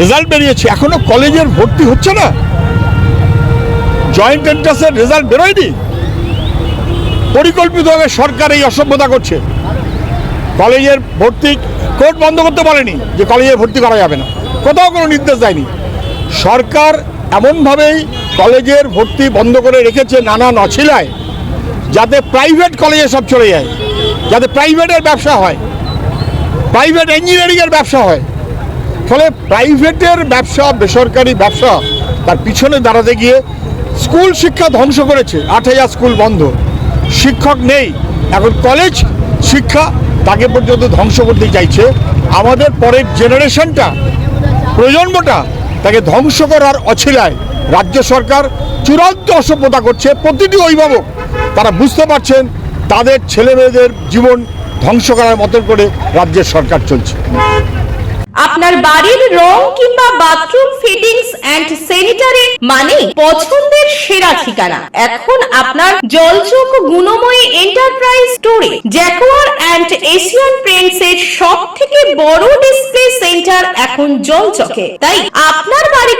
Result বেরিয়েছে। এখনও কলেজের ভর্তি হচ্ছে না। জয়েন্ট এন্ট্রান্সের রেজাল্ট বেরোয়নি। পরিকল্পিতভাবে সরকার এই অসভ্যতা করছে। কলেজের ভর্তি কোর্ট বন্ধ করতে বলেনি যে কলেজে ভর্তি করা যাবে না। কোথাও কোনো নির্দেশ দেয়নি। সরকার এমনভাবেই কলেজের ভর্তি বন্ধ করে রেখেছে নানা নছিলায়, যাতে প্রাইভেট কলেজে সব চলে যায়, যাতে প্রাইভেটের ব্যবসা হয়। প্রাইভেট ইঞ্জিনিয়ারিংয়ের ব্যবসা হয়। ফলে প্রাইভেটের ব্যবসা, বেসরকারি ব্যবসা, তার পিছনে দাঁড়াতে গিয়ে স্কুল শিক্ষা ধ্বংস করেছে। আট হাজার স্কুল বন্ধ। শিক্ষক নেই। এখন কলেজ শিক্ষা তাকে পর্যন্ত ধ্বংস করতে চাইছে। আমাদের পরের জেনারেশনটা প্রজন্মটা তাকে ধ্বংস করার অছিলায় রাজ্য সরকার চূড়ান্ত অসভ্যতা করছে। প্রতিটি অভিভাবক তারা বুঝতে পারছেন, তাদের ছেলে মেয়েদের জীবন ধ্বংস করার মতন করে রাজ্যের সরকার চলছে। আপনার বাড়ির রং কিংবা বাথরুম ফিটিংস এন্ড স্যানিটারি মানে পছন্দের সেরা ঠিকানা। এখন আপনার জলচোখ গুণময়ী এন্টারপ্রাইজ স্টোরে জ্যাকোয়ার এন্ড এশিয়ান পেন্টস এর সব থেকে বড় ডিসপ্লে সেন্টার এখন জলচকে। তাই আপনার বাড়িকে